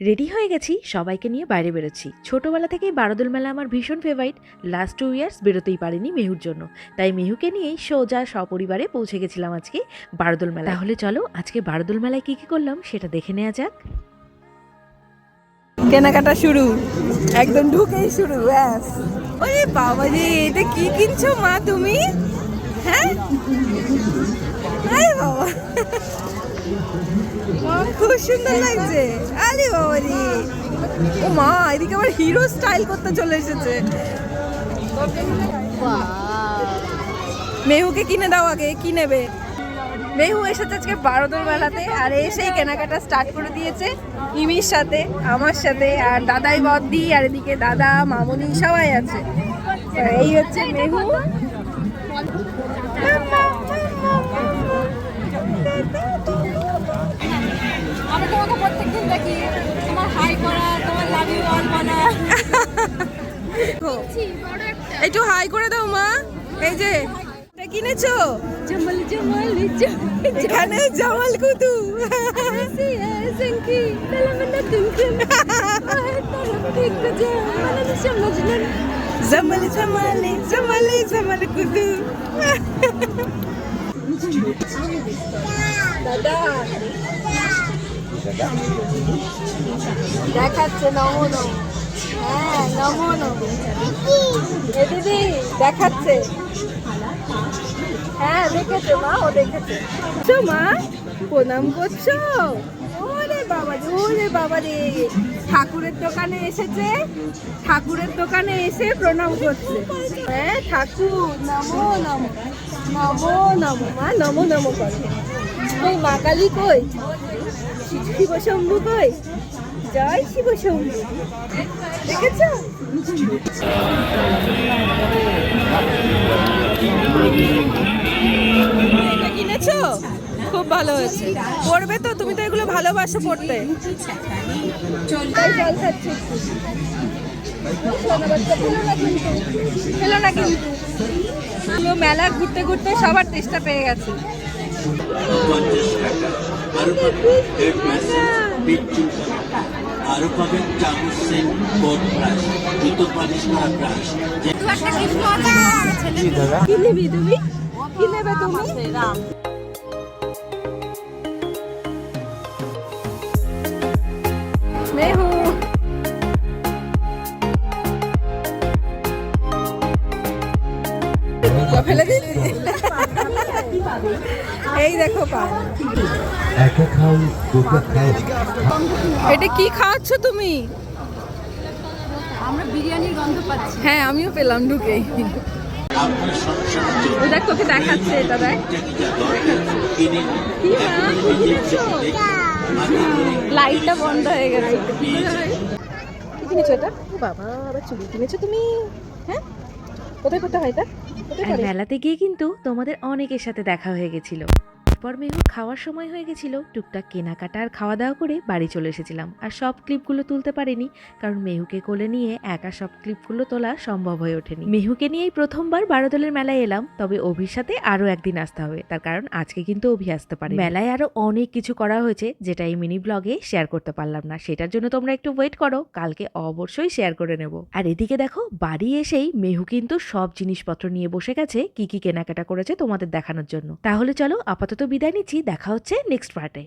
Ready হয়ে গেছি, সবাইকে নিয়ে বাইরে বেরোচ্ছি। ছোটবেলা থেকেই বারদোল মেলা আমার ভীষণ ফেভারিট লাস্ট টু ইয়ার্স বেরোতেই পারিনি মেহুর জন্য। তাই মেহুকে নিয়েই সোজা সপরিবারে পৌঁছে গেছিলাম আজকে বারদোল মেলা তাহলে চলো, আজকে বারদোল মেলায় কী কী করলাম সেটা দেখে নেওয়া যাক। কেনাকাটা শুরু। একদম ঢুকেই শুরু, ব্যাস। ওরে বাবা রে, এটা কি কিনছো মা তুমি? হ্যাঁ? বাবা। খুব সুন্দর লাগছে। আরে ও মা, এদিকে আবার হিরো স্টাইল করতে চলে এসেছে। মেহুকে কিনে দাও আগে, কি নেবে? মেহু এসেছে আজকে বারোদর মেলাতে আর এসেই কেনাকাটা স্টার্ট করে দিয়েছে ইমির সাথে, আমার সাথে, আর দাদাই বদ্দি, আর এদিকে দাদা, মামনি সবাই আছে। এই হচ্ছে মেহু। একটু হাই করে দাও মা। এই যে কিনেছো? জমল জমল এখানে জমল কুতু। জমল জমল। জমল জমল কুতু। দাদা। দেখাচ্ছে না হ্যাঁ নমো দিদি দেখাচ্ছে। হ্যাঁ দেখেছে মা, ও দেখেছে। মা, প্রণাম করছ? বাবা রে ওরে বাবা রে ঠাকুরের দোকানে এসেছে, ঠাকুরের দোকানে এসে প্রণাম করছে। হ্যাঁ ঠাকুর, নমো নমো। নমো নমো, মা, নমো নমো করে। মা কালী কই? শিব শম্ভু কই? জয় শিব শম্ভু দেখেছ? এটা কিনেছো? খুব ভালো হয়েছে। পড়বে তো তুমি তো এগুলো ভালোবাসো পড়তে খেলো না কিন্তু। মেলা ঘুরতে ঘুরতে সবার তেষ্টা পেয়ে গেছে। পঞ্চাশ টাকা। আরও পাবেন চামচ সেন্ট বোট ব্রাশ জুতো পালিশ করা ব্রাশ কি নিবি তুমি? কি নেবে তুমি? এই দেখো এটা কি খাওয়াচ্ছ তুমি? আমরা বিরিয়ানির গন্ধ পাচ্ছি। হ্যাঁ আমিও পেলাম দেখ তোকে দেখাচ্ছে এটা দেখ। লাইটটা বন্ধ হয়ে গেছে। কি কিনেছো এটা? বাবা আবার চুড়ি কিনেছো তুমি? হ্যাঁ? কোথায় করতে হয় এটা? কোথায় আর মেলাতে গিয়ে কিন্তু তোমাদের অনেকের সাথে দেখা হয়ে গেছিল। পর মেহু খাওয়ার সময় হয়ে গেছিল। টুকটাক কেনাকাটা আর খাওয়া দাওয়া করে বাড়ি চলে এসেছিলাম। আর সব ক্লিপগুলো তুলতে পারিনি, কারণ মেহুকে কোলে নিয়ে একা সব ক্লিপগুলো তোলা সম্ভব হয়ে ওঠেনি। মেহুকে নিয়েই প্রথমবার বারোদলের মেলায় এলাম, তবে অভির সাথে আরও একদিন আসতে হবে। তার কারণ আজকে কিন্তু অভি আসতে পারে। মেলায় আরও অনেক কিছু করা হয়েছে, যেটা এই মিনি ব্লগে শেয়ার করতে পারলাম না। সেটার জন্য তোমরা একটু ওয়েট করো, কালকে অবশ্যই শেয়ার করে নেব। আর এদিকে দেখো, বাড়ি এসেই মেহু কিন্তু সব জিনিসপত্র নিয়ে বসে গেছে, কি কি কেনাকাটা করেছে তোমাদের দেখানোর জন্য। তাহলে চলো আপাতত বিদায় নিচ্ছি দেখা হচ্ছে নেক্সট পার্টে